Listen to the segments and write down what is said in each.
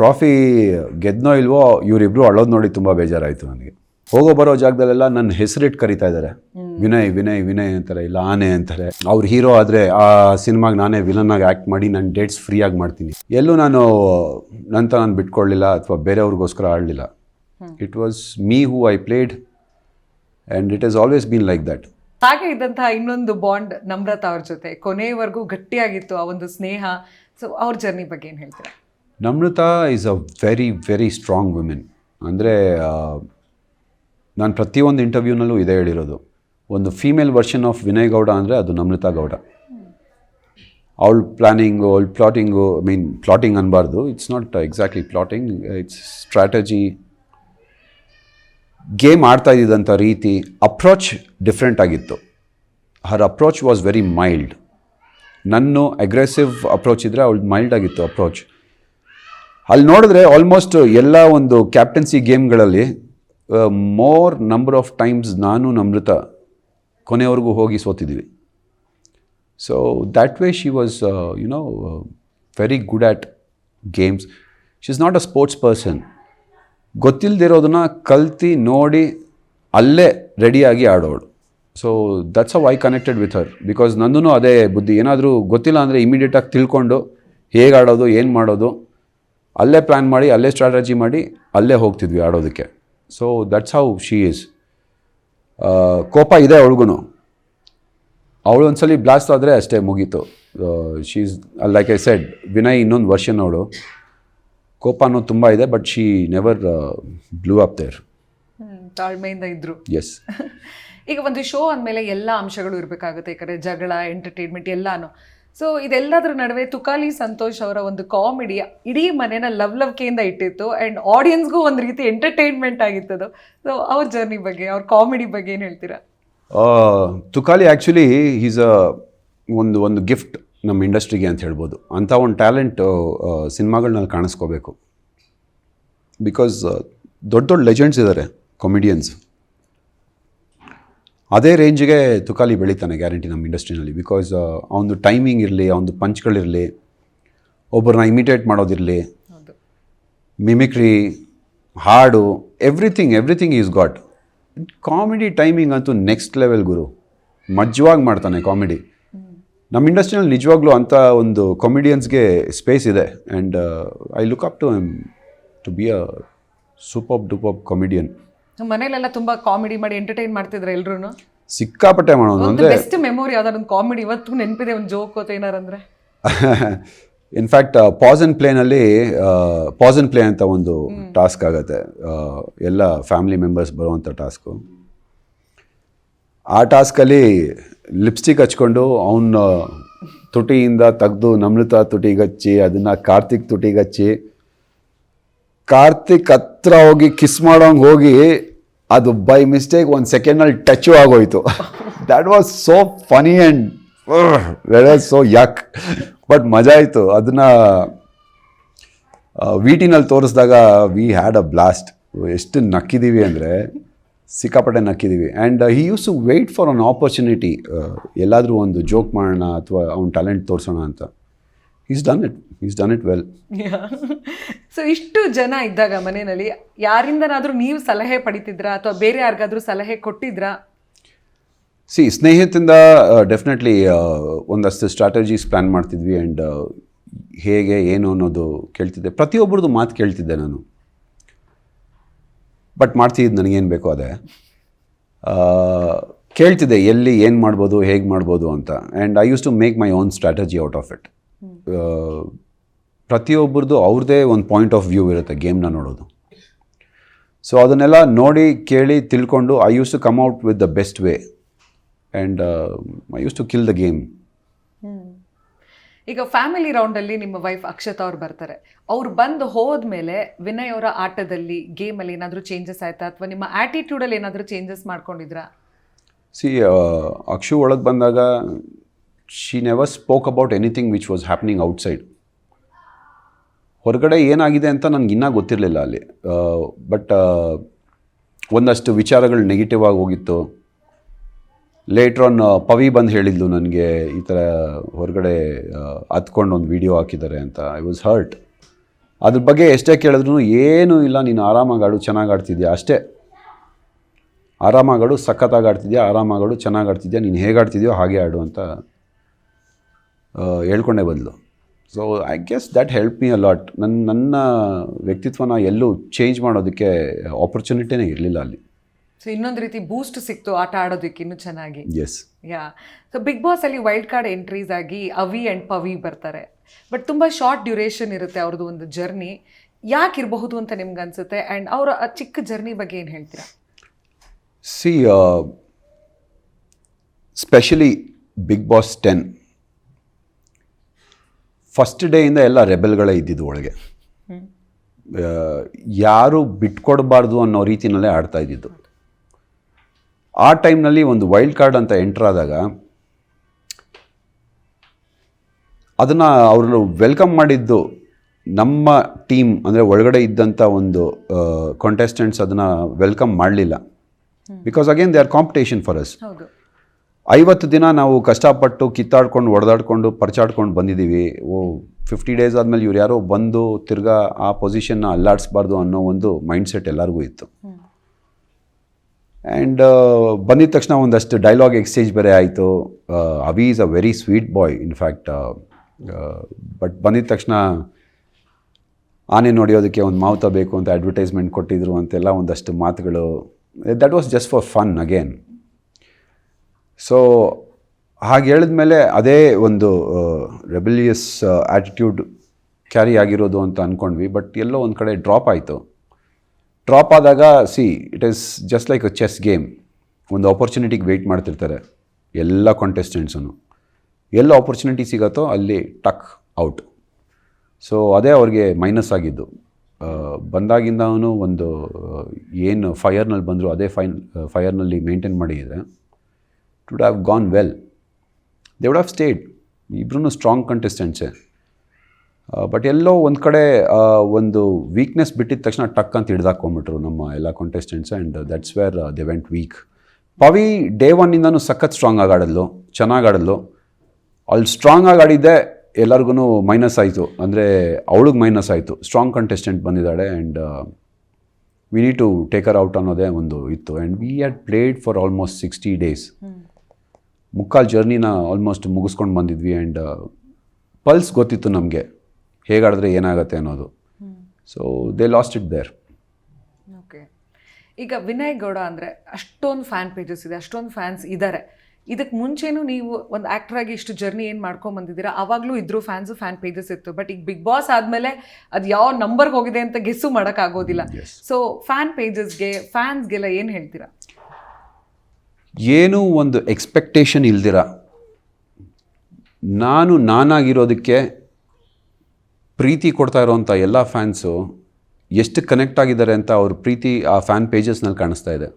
Trophy ಗೆದ್ನೋ ಇಲ್ವೋ ಇವರಿಬ್ರು ಅಳೋದು ನೋಡಿ ತುಂಬ ಬೇಜಾರಾಯಿತು ನನಗೆ. ಹೋಗೋ ಬರೋ ಜಾಗದಲ್ಲೆಲ್ಲ ನನ್ನ ಹೆಸರಿಟ್ಟು ಕರಿತಾ ಇದ್ದಾರೆ ವಿನಯ್ ವಿನಯ್ ವಿನಯ್ ಅಂತಾರೆ, ಇಲ್ಲ ಆನೆ ಅಂತಾರೆ. ಅವ್ರ ಹೀರೋ ಆದರೆ ಆ ಸಿನಿಮಾಗೆ ನಾನೇ ವಿಲನ್ ಆಗಿ ಆ್ಯಕ್ಟ್ ಮಾಡಿ ನನ್ನ ಡೇಟ್ಸ್ ಫ್ರೀಯಾಗಿ ಮಾಡ್ತೀನಿ. ಎಲ್ಲೂ ನಾನು ನಂತರ ನಾನು ಬಿಟ್ಕೊಳ್ಳಿಲ್ಲ ಅಥವಾ ಬೇರೆಯವ್ರಿಗೋಸ್ಕರ ಆಡಲಿಲ್ಲ. It was me who I played and it is always been like that ಹಾಗೆ ಇದ್ದಂತಹ ಇನ್ನೊಂದು ಬಾಂಡ್ ನಮ್ರತಾ ಅವ್ರ ಜೊತೆ. ಕೊನೆಯವರೆಗೂ ಗಟ್ಟಿಯಾಗಿತ್ತು ಆ ಒಂದು ಸ್ನೇಹ. ಸೊ ಅವ್ರ ಜರ್ನಿ ಬಗ್ಗೆ ಏನು ಹೇಳ್ತೀರಾ? Namrata is a very very strong women ಅಂದರೆ ನಾನು ಪ್ರತಿಯೊಂದು ಇಂಟರ್ವ್ಯೂನಲ್ಲೂ ಇದೇ ಹೇಳಿರೋದು. ಒಂದು female version of Vinay Gowda ಅಂದರೆ ಅದು ನಮ್ರತಾ ಗೌಡ ಅವಳ ಪ್ಲ್ಯಾನಿಂಗು ಅವಳ plotting I mean plotting ಅನ್ಬಾರ್ದು. It's not exactly plotting it's strategy game ಆಡ್ತಾ ಇದ್ದಿದ್ದಂಥ ರೀತಿ ಅಪ್ರೋಚ್ ಡಿಫ್ರೆಂಟ್ ಆಗಿತ್ತು. Her approach was very mild ನನ್ನ ಅಗ್ರೆಸಿವ್ ಅಪ್ರೋಚ್ ಇದ್ದರೆ ಅವಳು ಮೈಲ್ಡ್ ಆಗಿತ್ತು ಅಪ್ರೋಚ್ ಅಲ್ಲಿ ನೋಡಿದ್ರೆ ಆಲ್ಮೋಸ್ಟ್ ಎಲ್ಲ ಒಂದು ಕ್ಯಾಪ್ಟನ್ಸಿ ಗೇಮ್ಗಳಲ್ಲಿ ಮೋರ್ ನಂಬರ್ ಆಫ್ ಟೈಮ್ಸ್ ನಾನು ನಮೃತ ಕೊನೆವರೆಗೂ ಹೋಗಿ ಸೋತಿದ್ದೀವಿ so that way she was you know very good at games she is not a sports person ಗೊತ್ತಿಲ್ಲದಿರೋದನ್ನ ಕಲ್ತಿ ನೋಡಿ ಅಲ್ಲೇ ರೆಡಿಯಾಗಿ ಆಡೋಳು. So that's of why connected with her because ನಂದು ಅದೇ ಬುದ್ಧಿ. ಏನಾದರೂ ಗೊತ್ತಿಲ್ಲ ಅಂದರೆ ಇಮಿಡಿಯೇಟಾಗಿ ತಿಳ್ಕೊಂಡು ಹೇಗೆ ಆಡೋದು, ಏನು ಮಾಡೋದು ಅಲ್ಲೇ ಪ್ಲ್ಯಾನ್ ಮಾಡಿ ಅಲ್ಲೇ ಸ್ಟ್ರಾಟಜಿ ಮಾಡಿ ಅಲ್ಲೇ ಹೋಗ್ತಿದ್ವಿ ಆಡೋದಕ್ಕೆ. So that's how she is ಕೋಪ ಇದೆ ಅವಳಿಗೂ ಅವಳು ಒಂದ್ಸಲಿ ಬ್ಲಾಸ್ಟ್ ಆದರೆ ಅಷ್ಟೇ ಮುಗೀತು. She is like I said Vinay ಇನ್ನೊಂದು ವರ್ಷನ್ ಅವಳು. ಕೋಪ ಅನ್ನೋದು ತುಂಬ ಇದೆ but she never blew up there ತಾಳ್ಮೆಯಿಂದ ಇದ್ರು. ಎಸ್ ಈಗ ಒಂದು ಶೋ ಅಂದಮೇಲೆ ಎಲ್ಲ ಅಂಶಗಳು ಇರಬೇಕಾಗುತ್ತೆ. ಈ ಕಡೆ ಜಗಳ ಎಂಟರ್ಟೈನ್ಮೆಂಟ್ ಎಲ್ಲಾನು. ಸೊ ಇದೆಲ್ಲದರ ನಡುವೆ ತುಕಾಲಿ ಸಂತೋಷ್ ಅವರ ಒಂದು ಕಾಮಿಡಿ ಇಡೀ ಮನೆನ ಲವ್ ಲವ್ಕೆಯಿಂದ ಇಟ್ಟಿತ್ತು ಆ್ಯಂಡ್ ಆಡಿಯನ್ಸ್ಗೂ ಒಂದು ರೀತಿ ಎಂಟರ್ಟೈನ್ಮೆಂಟ್ ಆಗಿತ್ತದು. ಸೊ ಅವ್ರ ಜರ್ನಿ ಬಗ್ಗೆ, ಅವ್ರ ಕಾಮಿಡಿ ಬಗ್ಗೆ ಏನು ಹೇಳ್ತೀರಾ? ತುಕಾಲಿ ಆ್ಯಕ್ಚುಲಿ ಈಸ್ ಅ ಒಂದು ಒಂದು ಗಿಫ್ಟ್ ನಮ್ಮ ಇಂಡಸ್ಟ್ರಿಗೆ ಅಂತ ಹೇಳ್ಬೋದು. ಅಂಥ ಒಂದು ಟ್ಯಾಲೆಂಟ್ ಸಿನಿಮಾಗಳನ್ನ ಕಾಣಿಸ್ಕೋಬೇಕು. ಬಿಕಾಸ್ ದೊಡ್ಡ ದೊಡ್ಡ ಲೆಜೆಂಡ್ಸ್ ಇದ್ದಾರೆ ಕಾಮಿಡಿಯನ್ಸ್ ಅದೇ ರೇಂಜ್ಗೆ ತುಕಾಲಿ ಬೆಳೀತಾನೆ ಗ್ಯಾರಂಟಿ ನಮ್ಮ ಇಂಡಸ್ಟ್ರಿನಲ್ಲಿ ಬಿಕಾಸ್ ಅವನದು ಟೈಮಿಂಗ್ ಇರಲಿ ಅವನದು ಪಂಚ್ಗಳಿರಲಿ ಒಬ್ಬರನ್ನ ಇಮಿಟೇಟ್ ಮಾಡೋದಿರಲಿ ಮಿಮಿಕ್ರಿ ಹಾಡು everything everything is got comedy timing ಅಂತೂ ನೆಕ್ಸ್ಟ್ ಲೆವೆಲ್ ಗುರು. ಮಜ್ವಾಗಿ ಮಾಡ್ತಾನೆ ಕಾಮಿಡಿ ನಮ್ಮ ಇಂಡಸ್ಟ್ರಿನಲ್ಲಿ ನಿಜವಾಗ್ಲೂ ಅಂಥ ಒಂದು ಕಾಮಿಡಿಯನ್ಸ್ಗೆ ಸ್ಪೇಸ್ ಇದೆ. And I look up to him to be a super duper comedian ಮನೇಲೆಲ್ಲ ತುಂಬಾ ಕಾಮಿಡಿ ಮಾಡಿ ಎಂಟರ್ಟೈನ್ ಮಾಡ್ತಿದ್ರು ಎಲ್ರು ಸಿಕ್ಕಾಪಟ್ಟೆ ಮಾಡೋದು ಅಂದರೆ ಬೆಸ್ಟ್ ಮೆಮೊರಿ ಯಾವ್ದಾದ್ರು ಒಂದು ಕಾಮಿಡಿ ಇವತ್ತು ನೆನಪಿದೆ ಒಂದು ಜೋಕ್ ಅಥವಾ ಏನಾರು ಅಂದ್ರೆ? ಇನ್ಫ್ಯಾಕ್ಟ್ ಪಾಸ್ ಪ್ಲೇನ್ ಪ್ಲೇನಲ್ಲಿ ಪಾಸ್ ಆ್ಯಂಡ್ ಪ್ಲೇ ಅಂತ ಒಂದು ಟಾಸ್ಕ್ ಆಗುತ್ತೆ. ಎಲ್ಲ ಫ್ಯಾಮಿಲಿ ಮೆಂಬರ್ಸ್ ಬರುವಂಥ ಟಾಸ್ಕು ಆ ಟಾಸ್ಕಲ್ಲಿ ಲಿಪ್ಸ್ಟಿಕ್ ಹಚ್ಕೊಂಡು ಅವನ ತುಟಿಯಿಂದ ತೆಗೆದು ನಮ್ರತ ತುಟಿಗಚ್ಚಿ ಅದನ್ನು ಕಾರ್ತಿಕ್ ತುಟಿಗಚ್ಚಿ ಕಾರ್ತಿಕ್ ಹತ್ರ ಹೋಗಿ ಕಿಸ್ ಮಾಡೋಂಗೆ ಹೋಗಿ ಅದು ಬೈ ಮಿಸ್ಟೇಕ್ ಒಂದು ಸೆಕೆಂಡಲ್ಲಿ ಟಚು ಆಗೋಯ್ತು. That was so funny and where was so yuck but ಮಜಾ ಆಯಿತು. ಅದನ್ನು ವೀಟಿನಲ್ಲಿ ತೋರಿಸಿದಾಗ ವಿ ಹ್ಯಾಡ್ ಅ ಬ್ಲಾಸ್ಟ್ ಎಷ್ಟು ನಕ್ಕಿದ್ದೀವಿ ಅಂದರೆ ಸಿಕ್ಕಾಪಟ್ಟೆ ನಕ್ಕಿದ್ದೀವಿ and he used to wait for an opportunity ಎಲ್ಲಾದರೂ ಒಂದು ಜೋಕ್ ಮಾಡೋಣ ಅಥವಾ ಅವ್ನ ಟ್ಯಾಲೆಂಟ್ ತೋರಿಸೋಣ ಅಂತ. Is done it is done it well so ಇಷ್ಟು ಜನ ಇದ್ದಾಗ ಮನೆಯಲ್ಲಿ ಯಾರಿಂದನಾದರೂ ನೀವು ಸಲಹೆ ಪಡಿತಿದ್ರಾ? ಅಥವಾ ಬೇರೆ ಯಾರಿಗಾದರೂ ಸಲಹೆ ಕೊಟ್ಟಿದ್ರಾ? ಸಿ ಸ್ನೇಹಿತರಿಂದ ಡೆಫಿನೆಟ್ಲಿ ಒಂದಷ್ಟು ಸ್ಟ್ರಾಟಜೀಸ್ ಪ್ಲ್ಯಾನ್ ಮಾಡ್ತಿದ್ವಿ ಆ್ಯಂಡ್ ಹೇಗೆ ಏನು ಅನ್ನೋದು ಕೇಳ್ತಿದ್ದೆ. ಪ್ರತಿಯೊಬ್ಬರದ್ದು ಮಾತು ಕೇಳ್ತಿದ್ದೆ ನಾನು. ಬಟ್ ಮಾಡ್ತಿದ್ದು ನನಗೇನು ಬೇಕೋ ಅದೇ. ಆ, ಕೇಳ್ತಿದ್ದೆ ಎಲ್ಲಿ ಏನು ಮಾಡ್ಬೋದು ಹೇಗೆ ಮಾಡ್ಬೋದು ಅಂತ. And I used to make my own strategy out of it ಪ್ರತಿಯೊಬ್ಬರದ್ದು ಅವ್ರದ್ದೇ ಒಂದು ಪಾಯಿಂಟ್ ಆಫ್ ವ್ಯೂ ಇರುತ್ತೆ ಗೇಮ್ನ ನೋಡೋದು. ಸೊ ಅದನ್ನೆಲ್ಲ ನೋಡಿ ಕೇಳಿ ತಿಳ್ಕೊಂಡು I used to come out with the best way and I used to kill the game ಈಗ family ರೌಂಡಲ್ಲಿ ನಿಮ್ಮ ವೈಫ್ ಅಕ್ಷತಾ ಅವ್ರು ಬರ್ತಾರೆ. ಅವ್ರು ಬಂದು ಹೋದ್ಮೇಲೆ ವಿನಯ್ ಅವರ ಆಟದಲ್ಲಿ ಗೇಮಲ್ಲಿ ಏನಾದರೂ ಚೇಂಜಸ್ ಆಯ್ತಾ? ಅಥವಾ ನಿಮ್ಮ ಆ್ಯಟಿಟ್ಯೂಡಲ್ಲಿ ಏನಾದರೂ ಚೇಂಜಸ್ ಮಾಡ್ಕೊಂಡಿದ್ರಾ? ಸಿ ಅಕ್ಷು ಒಳಗೆ ಬಂದಾಗ she never spoke about anything which was happening outside ಹೊರಗಡೆ ಏನಾಗಿದೆ ಅಂತ ನನಗೆ ಇನ್ನೂ ಗೊತ್ತಿರಲಿಲ್ಲ ಅಲ್ಲಿ. ಬಟ್ ಒಂದಷ್ಟು ವಿಚಾರಗಳು ನೆಗೆಟಿವ್ ಆಗಿ ಹೋಗಿತ್ತು. ಲೇಟ್ರ್ ಆನ್ ಪವಿ ಬಂದು ಹೇಳಿದ್ಲು ನನಗೆ ಈ ಥರ ಹೊರಗಡೆ ಹತ್ಕೊಂಡು ಒಂದು ವಿಡಿಯೋ ಹಾಕಿದ್ದಾರೆ ಅಂತ. ಐ ವಾಸ್ ಹರ್ಟ್ ಅದ್ರ ಬಗ್ಗೆ ಎಷ್ಟೇ ಕೇಳಿದ್ರು ಏನೂ ಇಲ್ಲ, ನೀನು ಆರಾಮಾಗಿ ಆಡು, ಚೆನ್ನಾಗಿ ಆಡ್ತಿದ್ಯಾ? ಅಷ್ಟೇ. ಆರಾಮಾಗಾಡು ಸಖತ್ತಾಗಿ ಆಡ್ತಿದ್ಯಾ? ಆರಾಮಾಗಿ ಆಡು, ಚೆನ್ನಾಗಿ ಆಡ್ತಿದ್ಯಾ? ನೀನು ಹೇಗೆ ಆಡ್ತಿದ್ಯೋ ಹಾಗೆ ಆಡು ಅಂತ ಹೇಳ್ಕೊಂಡೇ ಬದಲು. So I guess that help me a lot ನನ್ನ ನನ್ನ ವ್ಯಕ್ತಿತ್ವನ ಎಲ್ಲೂ ಚೇಂಜ್ ಮಾಡೋದಕ್ಕೆ ಆಪರ್ಚುನಿಟಿನೇ ಇರಲಿಲ್ಲ ಅಲ್ಲಿ. ಸೊ ಇನ್ನೊಂದು ರೀತಿ ಬೂಸ್ಟ್ ಸಿಕ್ತು ಆಟ ಆಡೋದಕ್ಕೆ ಇನ್ನೂ ಚೆನ್ನಾಗಿ. Yes yeah so Bigg Boss ಅಲ್ಲಿ ವೈಲ್ಡ್ ಕಾರ್ಡ್ ಎಂಟ್ರೀಸ್ ಆಗಿ ಅವಿ ಆ್ಯಂಡ್ ಪವಿ ಬರ್ತಾರೆ. ಬಟ್ ತುಂಬ ಶಾರ್ಟ್ ಡ್ಯೂರೇಷನ್ ಇರುತ್ತೆ ಅವ್ರದ್ದು ಒಂದು ಜರ್ನಿ ಯಾಕೆ ಇರಬಹುದು ಅಂತ ನಿಮ್ಗೆ ಅನ್ಸುತ್ತೆ? ಆ್ಯಂಡ್ ಅವರ ಆ ಚಿಕ್ಕ ಜರ್ನಿ ಬಗ್ಗೆ ಏನು ಹೇಳ್ತೀರಾ? See specially Bigg Boss ten first ಡೇಯಿಂದ ಎಲ್ಲ ರೆಬೆಲ್ಗಳೇ ಇದ್ದಿದ್ದು ಒಳಗೆ. ಯಾರು ಬಿಟ್ಕೊಡಬಾರ್ದು ಅನ್ನೋ ರೀತಿನಲ್ಲೇ ಆಡ್ತಾ ಇದ್ದಿದ್ದು. ಆ ಟೈಮ್ನಲ್ಲಿ ಒಂದು ವೈಲ್ಡ್ ಕಾರ್ಡ್ ಅಂತ ಎಂಟರ್ ಆದಾಗ ಅದನ್ನು ಅವರು ವೆಲ್ಕಮ್ ಮಾಡಿದ್ದು ನಮ್ಮ ಟೀಮ್ ಅಂದರೆ ಒಳಗಡೆ ಇದ್ದಂಥ ಒಂದು ಕಾಂಟೆಸ್ಟೆಂಟ್ಸ್ ಅದನ್ನು ವೆಲ್ಕಮ್ ಮಾಡಲಿಲ್ಲ. Because again they are competition for us ಐವತ್ತು ದಿನ ನಾವು ಕಷ್ಟಪಟ್ಟು ಕಿತ್ತಾಡ್ಕೊಂಡು ಹೊಡೆದಾಡ್ಕೊಂಡು ಪರ್ಚಾಡ್ಕೊಂಡು ಬಂದಿದ್ದೀವಿ. ಓ ಫಿಫ್ಟಿ ಡೇಸ್ ಆದಮೇಲೆ ಇವ್ರು ಯಾರೋ ಬಂದು ತಿರ್ಗಾ ಆ ಪೊಸಿಷನ್ನ ಅಲ್ಲಾಡಿಸ್ಬಾರ್ದು ಅನ್ನೋ ಒಂದು ಮೈಂಡ್ಸೆಟ್ ಎಲ್ಲರಿಗೂ ಇತ್ತು. ಆ್ಯಂಡ್ ಬಂದಿದ ತಕ್ಷಣ ಒಂದಷ್ಟು ಡೈಲಾಗ್ ಎಕ್ಸ್ಚೇಂಜ್ ಬೇರೆ ಆಯಿತು. Avi is a very sweet boy in fact but ಬಂದಿದ ತಕ್ಷಣ ಆನೆ ನೋಡಿಯೋದಕ್ಕೆ ಒಂದು ಮಾವುತ ಬೇಕು ಅಂತ ಅಡ್ವರ್ಟೈಸ್ಮೆಂಟ್ ಕೊಟ್ಟಿದ್ರು ಅಂತೆಲ್ಲ ಒಂದಷ್ಟು ಮಾತುಗಳು. That was just for fun again so ಹಾಗೆ ಹೇಳಿದ ಮೇಲೆ ಅದೇ ಒಂದು ರೆಬಲಿಯಸ್ ಆ್ಯಟಿಟ್ಯೂಡ್ ಕ್ಯಾರಿ ಆಗಿರೋದು ಅಂತ ಅಂದ್ಕೊಂಡ್ವಿ ಬಟ್ ಎಲ್ಲೋ ಒಂದು ಕಡೆ ಡ್ರಾಪ್ ಆಯಿತು. ಡ್ರಾಪ್ ಆದಾಗ see it is just like a chess game ಒಂದು ಆಪರ್ಚುನಿಟಿಗೆ ವೆಯ್ಟ್ ಮಾಡ್ತಿರ್ತಾರೆ. ಎಲ್ಲ ಕಾಂಟೆಸ್ಟೆಂಟ್ಸೂ ಎಲ್ಲ ಆಪರ್ಚುನಿಟಿ ಸಿಗತ್ತೋ, ಅಲ್ಲಿ ಟಕ್ ಔಟ್ ಸೊ ಅದೇ ಅವ್ರಿಗೆ ಮೈನಸ್ ಆಗಿದ್ದು. ಬಂದಾಗಿಂದ ಅವನು ಒಂದು ಏನು ಫೈಯರ್ನಲ್ಲಿ ಬಂದರೂ, ಅದೇ ಫೈನ್ ಫೈಯರ್ನಲ್ಲಿ ಮೇಂಟೈನ್ ಮಾಡಿದರೆ. Would have gone well they would have stayed ಇಬ್ರು ಸ್ಟ್ರಾಂಗ್ ಕಂಟೆಸ್ಟೆಂಟ್ಸೆ ಬಟ್ ಎಲ್ಲೋ ಒಂದು ಕಡೆ ಒಂದು ವೀಕ್ನೆಸ್ ಬಿಟ್ಟಿದ ತಕ್ಷಣ ಟಕ್ ಅಂತ ಹಿಡ್ದಾಕೊಂಡ್ಬಿಟ್ರು ನಮ್ಮ ಎಲ್ಲ contestants and that's where they went weak Pavi day ಒನ್ನಿಂದನೂ ಸಖತ್ ಸ್ಟ್ರಾಂಗ್ ಆಗಿ ಆಡಲ್ಲು ಚೆನ್ನಾಗಿ ಅಲ್ಲಿ ಸ್ಟ್ರಾಂಗ್ ಆಗಿ ಆಡಿದ್ದೆ ಎಲ್ಲರಿಗೂ ಮೈನಸ್ ಆಯಿತು. ಅಂದರೆ ಅವಳಿಗೆ ಮೈನಸ್ ಆಯಿತು. ಸ್ಟ್ರಾಂಗ್ ಕಂಟೆಸ್ಟೆಂಟ್ ಬಂದಿದ್ದಾಳೆ and we need to take her out ಅನ್ನೋದೇ ಒಂದು ಇತ್ತು. And we had played for almost sixty days ಮುಕ್ಕಾಲು ಜರ್ನಿನ ಆಲ್ಮೋಸ್ಟ್ ಮುಗಿಸ್ಕೊಂಡು ಬಂದಿದ್ವಿ ಆ್ಯಂಡ್ ಪಲ್ಸ್ ಗೊತ್ತಿತ್ತು ನಮಗೆ. ಹೇಗಾಡಿದ್ರೆ ಏನಾಗುತ್ತೆ ಅನ್ನೋದು. So they last it there okay ಈಗ ವಿನಯ್ ಗೌಡ ಅಂದರೆ ಅಷ್ಟೊಂದು ಫ್ಯಾನ್ ಪೇಜಸ್ ಇದೆ ಅಷ್ಟೊಂದು ಫ್ಯಾನ್ಸ್ ಇದ್ದಾರೆ ಇದಕ್ಕೆ ಮುಂಚೆನೂ ನೀವು ಒಂದು ಆ್ಯಕ್ಟರ್ ಆಗಿ ಇಷ್ಟು ಜರ್ನಿ ಏನು ಮಾಡ್ಕೊಂಬಂದಿದ್ದೀರಾ ಆವಾಗಲೂ ಇದ್ರು ಫ್ಯಾನ್ಸು ಫ್ಯಾನ್ ಪೇಜಸ್ ಇತ್ತು. ಬಟ್ ಈಗ ಬಿಗ್ ಬಾಸ್ ಆದಮೇಲೆ ಅದು ಯಾವ ನಂಬರ್ಗೆ ಹೋಗಿದೆ ಅಂತ ಗೆಸ್ಸು ಮಾಡೋಕ್ಕಾಗೋದಿಲ್ಲ. ಸೊ ಫ್ಯಾನ್ ಪೇಜಸ್ಗೆ ಫ್ಯಾನ್ಸ್ಗೆಲ್ಲ ಏನು ಹೇಳ್ತೀರಾ? ಏನೂ ಒಂದು ಎಕ್ಸ್ಪೆಕ್ಟೇಷನ್ ಇಲ್ದಿರ? ನಾನು ನಾನಾಗಿರೋದಕ್ಕೆ ಪ್ರೀತಿ ಕೊಡ್ತಾ ಇರೋವಂಥ ಎಲ್ಲ ಫ್ಯಾನ್ಸು ಎಷ್ಟು ಕನೆಕ್ಟ್ ಆಗಿದ್ದಾರೆ ಅಂತ ಅವ್ರ ಪ್ರೀತಿ ಆ ಫ್ಯಾನ್ ಪೇಜಸ್ನಲ್ಲಿ ಕಾಣಿಸ್ತಾ ಇದೆ.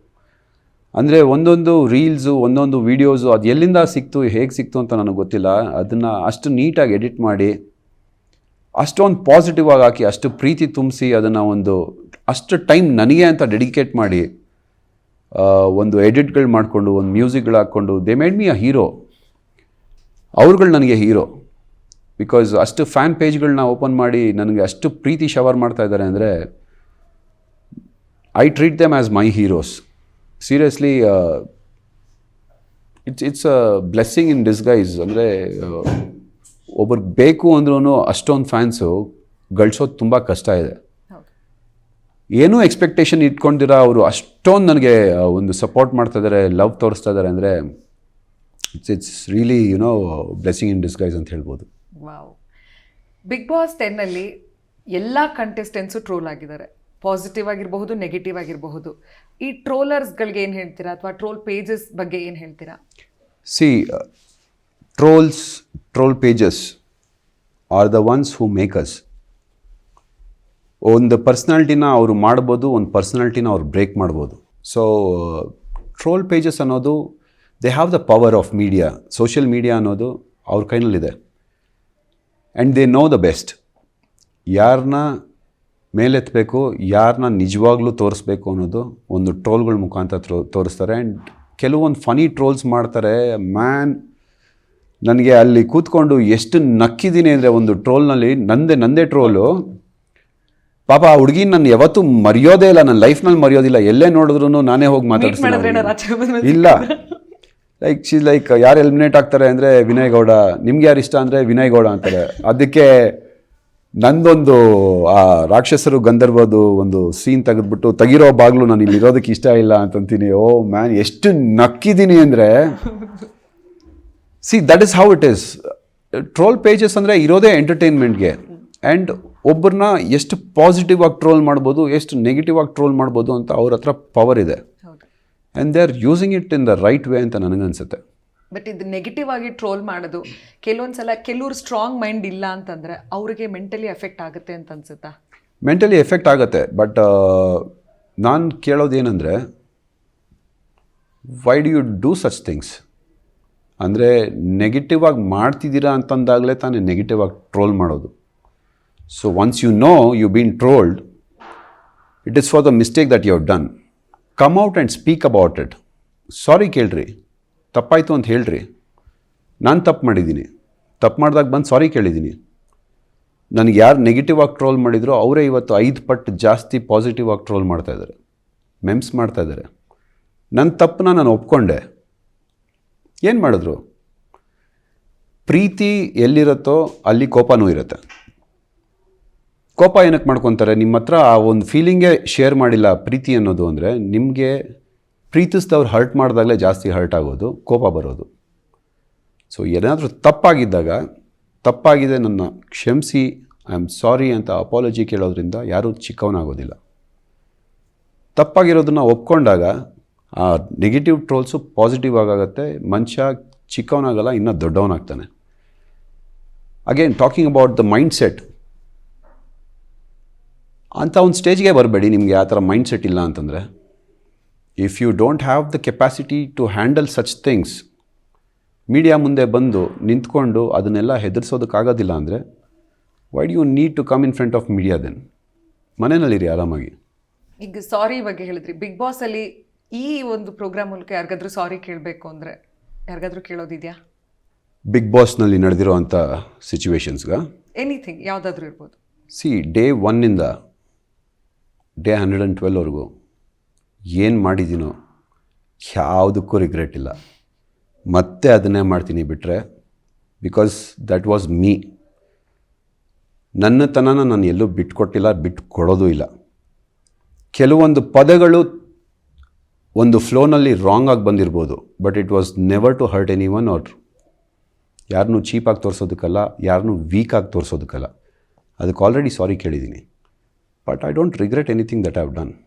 ಅಂದರೆ ಒಂದೊಂದು ರೀಲ್ಸು ಒಂದೊಂದು ವೀಡಿಯೋಸು ಅದು ಎಲ್ಲಿಂದ ಸಿಕ್ತು, ಹೇಗೆ ಸಿಕ್ತು ಅಂತ ನನಗೆ ಗೊತ್ತಿಲ್ಲ. ಅದನ್ನು ಅಷ್ಟು ನೀಟಾಗಿ ಎಡಿಟ್ ಮಾಡಿ, ಅಷ್ಟೊಂದು ಪಾಸಿಟಿವ್ ಆಗಿ ಹಾಕಿ, ಅಷ್ಟು ಪ್ರೀತಿ ತುಂಬಿಸಿ ಅದನ್ನು ಒಂದು ಅಷ್ಟು ಟೈಮ್ ನನಗೆ ಅಂತ ಡೆಡಿಕೇಟ್ ಮಾಡಿ ಒಂದು ಎಡಿಟ್ಗಳು ಮಾಡಿಕೊಂಡು, ಒಂದು ಮ್ಯೂಸಿಕ್ಗಳು ಹಾಕ್ಕೊಂಡು they made me a hero ಅವ್ರುಗಳು ನನಗೆ ಹೀರೋ ಬಿಕಾಸ್ ಅಷ್ಟು ಫ್ಯಾನ್ ಪೇಜ್ಗಳನ್ನ ಓಪನ್ ಮಾಡಿ ನನಗೆ ಅಷ್ಟು ಪ್ರೀತಿ ಶವರ್ ಮಾಡ್ತಾ ಇದ್ದಾರೆ ಅಂದರೆ I treat them as my heroes seriously it's it's a blessing in disguise ಅಂದರೆ ಒಬ್ರಿಗೆ ಬೇಕು ಅಂದ್ರೂ ಅಷ್ಟೊಂದು ಫ್ಯಾನ್ಸು ಗಳಿಸೋದು ತುಂಬ ಕಷ್ಟ ಇದೆ. ಏನೂ ಎಕ್ಸ್ಪೆಕ್ಟೇಷನ್ ಇಟ್ಕೊಂಡಿರೋ ಅವರು ಅಷ್ಟೊಂದು ನನಗೆ ಒಂದು ಸಪೋರ್ಟ್ ಮಾಡ್ತಾ ಇದ್ದಾರೆ ಲವ್ ತೋರಿಸ್ತಾ ಇದ್ದಾರೆ ಅಂದರೆ it's it's really you know blessing in disguise ಅಂತ ಹೇಳ್ಬೋದು. ಬಿಗ್ ಬಾಸ್ ಟೆನ್ನಲ್ಲಿ ಎಲ್ಲ ಕಂಟೆಸ್ಟೆಂಟ್ಸು ಟ್ರೋಲ್ ಆಗಿದ್ದಾರೆ. ಪಾಸಿಟಿವ್ ಆಗಿರಬಹುದು ನೆಗೆಟಿವ್ ಆಗಿರಬಹುದು. ಈ ಟ್ರೋಲರ್ಸ್ಗಳಿಗೆ ಏನು ಹೇಳ್ತೀರಾ? ಅಥವಾ ಟ್ರೋಲ್ ಪೇಜಸ್ ಬಗ್ಗೆ ಏನು ಹೇಳ್ತೀರಾ? See trolls troll pages are the ones who makers ಒಂದು ಪರ್ಸ್ನಾಲ್ಟಿನ ಅವರು ಮಾಡ್ಬೋದು, ಒಂದು ಪರ್ಸ್ನಾಲ್ಟಿನ ಅವ್ರು ಬ್ರೇಕ್ ಮಾಡ್ಬೋದು. ಸೊ ಟ್ರೋಲ್ ಪೇಜಸ್ ಅನ್ನೋದು they have the power of media social media ಅನ್ನೋದು ಅವ್ರ ಕೈನಲ್ಲಿದೆ. And they know the best ಯಾರನ್ನ ಮೇಲೆತ್ತಬೇಕು ಯಾರನ್ನ ನಿಜವಾಗ್ಲೂ ತೋರಿಸ್ಬೇಕು ಅನ್ನೋದು ಒಂದು ಟ್ರೋಲ್ಗಳ ಮುಖಾಂತರ ತೋ, ತೋರಿಸ್ತಾರೆ. ಆ್ಯಂಡ್ ಕೆಲವೊಂದು ಫನಿ ಟ್ರೋಲ್ಸ್ ಮಾಡ್ತಾರೆ ಮ್ಯಾನ್ ನನಗೆ ಅಲ್ಲಿ ಕೂತ್ಕೊಂಡು ಎಷ್ಟು ನಕ್ಕಿದ್ದೀನಿ ಅಂದರೆ ಒಂದು ಟ್ರೋಲ್ನಲ್ಲಿ ನಂದೇ ನಂದೇ ಟ್ರೋಲು ಪಾಪ ಆ ಹುಡುಗಿ ನಾನು ಯಾವತ್ತೂ ಮರೆಯೋದೇ ಇಲ್ಲ ನನ್ನ ಲೈಫ್ನಲ್ಲಿ ಮರೆಯೋದಿಲ್ಲ ಎಲ್ಲೇ ನೋಡಿದ್ರು ನಾನೇ ಹೋಗಿ ಮಾತಾಡಿಸ್ತೀನಿ ಮಾತಾಡ್ತೀನಿ ಇಲ್ಲ. ಲೈಕ್ ಶಿ ಲೈಕ್ ಯಾರು ಎಲಿಮಿನೇಟ್ ಆಗ್ತಾರೆ ಅಂದರೆ ವಿನಯ್ ಗೌಡ. ನಿಮ್ಗೆ ಯಾರು ಇಷ್ಟ ಅಂದರೆ ವಿನಯ್ ಗೌಡ ಅಂತಾರೆ. ಅದಕ್ಕೆ ನಂದೊಂದು ಆ ರಾಕ್ಷಸರು ಗಂಧರ್ವದು ಒಂದು ಸೀನ್ ತೆಗೆದ್ಬಿಟ್ಟು ತೆಗಿರೋ ಬಾಗ್ಲು ನಾನು ಇಲ್ಲಿ ಇರೋದಕ್ಕೆ ಇಷ್ಟ ಇಲ್ಲ ಅಂತಂತೀನಿ. ಓ ಮ್ಯಾನ್ ಎಷ್ಟು ನಕ್ಕಿದ್ದೀನಿ ಅಂದರೆ see that is how it is troll pages ಅಂದರೆ ಇರೋದೇ ಎಂಟರ್ಟೈನ್ಮೆಂಟ್ಗೆ ಆ್ಯಂಡ್ ಒಬ್ಬರನ್ನ ಎಷ್ಟು ಪಾಸಿಟಿವ್ ಆಗಿ ಟ್ರೋಲ್ ಮಾಡ್ಬೋದು ಎಷ್ಟು ನೆಗೆಟಿವ್ ಆಗಿ ಟ್ರೋಲ್ ಮಾಡ್ಬೋದು ಅಂತ ಅವ್ರ ಹತ್ರ ಪವರ್ ಇದೆ. And they are using it in the right way ಅಂತ ನನಗನ್ಸುತ್ತೆ ಬಟ್ ಇದು ನೆಗೆಟಿವ್ ಆಗಿ ಟ್ರೋಲ್ ಮಾಡೋದು ಕೆಲವೊಂದ್ಸಲ ಕೆಲವ್ರು ಸ್ಟ್ರಾಂಗ್ ಮೈಂಡ್ ಇಲ್ಲ ಅಂತಂದರೆ ಅವರಿಗೆ ಮೆಂಟಲಿ ಎಫೆಕ್ಟ್ ಆಗುತ್ತೆ ಅಂತ ಅನ್ಸುತ್ತಾ? ಮೆಂಟಲಿ ಎಫೆಕ್ಟ್ ಆಗುತ್ತೆ ಬಟ್ ನಾನು ಕೇಳೋದೇನೆಂದರೆ why do you do such things ಅಂದರೆ ನೆಗೆಟಿವ್ ಆಗಿ ಮಾಡ್ತಿದ್ದೀರಾ ಅಂತಂದಾಗಲೇ ತಾನೇ ನೆಗೆಟಿವ್ ಆಗಿ ಟ್ರೋಲ್ ಮಾಡೋದು. So once you know you been trolled it is for the mistake that you have done come out and speak about it sorry ಕೇಳ್ರಿ. ತಪ್ಪಾಯಿತು ಅಂತ ಹೇಳ್ರಿ. ನಾನು ತಪ್ಪು ಮಾಡಿದ್ದೀನಿ. ತಪ್ಪು ಮಾಡಿದಾಗ ಬಂದು ಸಾರಿ ಕೇಳಿದ್ದೀನಿ. ನನಗೆ ಯಾರು ನೆಗೆಟಿವ್ ಆಗಿ ಟ್ರೋಲ್ ಮಾಡಿದ್ರು ಅವರೇ ಇವತ್ತು ಐದು ಪಟ್ಟು ಜಾಸ್ತಿ ಪಾಸಿಟಿವ್ ಆಗಿ ಟ್ರೋಲ್ ಮಾಡ್ತಾಯಿದ್ದಾರೆ ಮೆಮ್ಸ್ ಮಾಡ್ತಾ ಇದ್ದಾರೆ. ನನ್ನ ತಪ್ಪನ್ನ ನಾನು ಒಪ್ಕೊಂಡೆ. ಏನು ಮಾಡಿದ್ರು? ಪ್ರೀತಿ ಎಲ್ಲಿರುತ್ತೋ ಅಲ್ಲಿ ಕೋಪನೂ ಇರುತ್ತೆ. ಕೋಪ ಏನಕ್ಕೆ ಮಾಡ್ಕೊತಾರೆ? ನಿಮ್ಮ ಹತ್ರ ಆ ಒಂದು ಫೀಲಿಂಗೇ ಶೇರ್ ಮಾಡಿಲ್ಲ ಪ್ರೀತಿ ಅನ್ನೋದು ಅಂದರೆ ನಿಮಗೆ ಪ್ರೀತಿಸಿದವ್ರು ಹರ್ಟ್ ಮಾಡಿದಾಗಲೇ ಜಾಸ್ತಿ ಹರ್ಟ್ ಆಗೋದು, ಕೋಪ ಬರೋದು. ಸೊ ಏನಾದರೂ ತಪ್ಪಾಗಿದ್ದಾಗ, ತಪ್ಪಾಗಿದೆ ನನ್ನ ಕ್ಷಮಿಸಿ ಐ ಆಮ್ ಸಾರಿ ಅಂತ ಅಪಾಲಜಿ ಕೇಳೋದ್ರಿಂದ ಯಾರೂ ಚಿಕ್ಕವನಾಗೋದಿಲ್ಲ. ತಪ್ಪಾಗಿರೋದನ್ನ ಒಪ್ಕೊಂಡಾಗ ಆ ನೆಗೆಟಿವ್ ಟ್ರೋಲ್ಸು ಪಾಸಿಟಿವ್ ಆಗಾಗತ್ತೆ, ಮನುಷ್ಯ ಚಿಕ್ಕವನಾಗಲ್ಲ, ಇನ್ನೂ ದೊಡ್ಡವನಾಗ್ತಾನೆ. Again talking about the mind set ಅಂಥ ಒಂದು ಸ್ಟೇಜ್ಗೆ ಬರಬೇಡಿ ನಿಮಗೆ ಆ ಥರ ಮೈಂಡ್ ಸೆಟ್ ಇಲ್ಲ ಅಂತಂದರೆ. If you don't have the capacity to handle such things media ಮುಂದೆ ಬಂದು ನಿಂತ್ಕೊಂಡು ಅದನ್ನೆಲ್ಲ ಹೆದರ್ಸೋದಕ್ಕಾಗೋದಿಲ್ಲ ಅಂದರೆ why do you need to come in front of media then ಮನೆಯಲ್ಲಿರಿ ಆರಾಮಾಗಿ. ಈಗ ಸಾರಿ ಬಗ್ಗೆ ಹೇಳಿದ್ರಿ. ಬಿಗ್ ಬಾಸ್ ಅಲ್ಲಿ ಈ ಒಂದು ಪ್ರೋಗ್ರಾಮ್ ಮೂಲಕ ಯಾರಿಗಾದ್ರೂ ಸಾರಿ ಕೇಳಬೇಕು ಅಂದರೆ ಯಾರಿಗಾದ್ರೂ ಕೇಳೋದಿದೆಯಾ? ಬಿಗ್ ಬಾಸ್ನಲ್ಲಿ ನಡೆದಿರೋ ಅಂಥ ಸಿಚುವೇಶನ್ಸ್ಗೆ ಎನಿಥಿಂಗ್ ಯಾವುದಾದ್ರೂ ಇರ್ಬೋದು. ಸಿ ಡೇ ಒನ್ನಿಂದ ಡೇ ಹಂಡ್ರೆಡ್ ಆ್ಯಂಡ್ ಟ್ವೆಲ್ವರೆಗೂ ಏನು ಮಾಡಿದ್ದೀನೋ ಯಾವುದಕ್ಕೂ ರಿಗ್ರೆಟ್ ಇಲ್ಲ. ಮತ್ತೆ ಅದನ್ನೇ ಮಾಡ್ತೀನಿ ಬಿಟ್ಟರೆ ಬಿಕಾಸ್ ದಟ್ ವಾಸ್ ಮೀ ನನ್ನ ತನನ ನಾನು ಎಲ್ಲೂ ಬಿಟ್ಕೊಟ್ಟಿಲ್ಲ ಬಿಟ್ಟು ಕೊಡೋದೂ ಇಲ್ಲ. ಕೆಲವೊಂದು ಪದಗಳು ಒಂದು ಫ್ಲೋನಲ್ಲಿ ರಾಂಗ್ ಆಗಿ ಬಂದಿರ್ಬೋದು but it was never to hurt anyone or ಯಾರನ್ನೂ ಚೀಪಾಗಿ ತೋರಿಸೋದಕ್ಕಲ್ಲ ಯಾರನ್ನೂ ವೀಕಾಗಿ ತೋರಿಸೋದಕ್ಕಲ್ಲ. ಅದಕ್ಕೆ ಆಲ್ರೆಡಿ ಸಾರಿ ಕೇಳಿದ್ದೀನಿ. but I don't regret anything that I've done.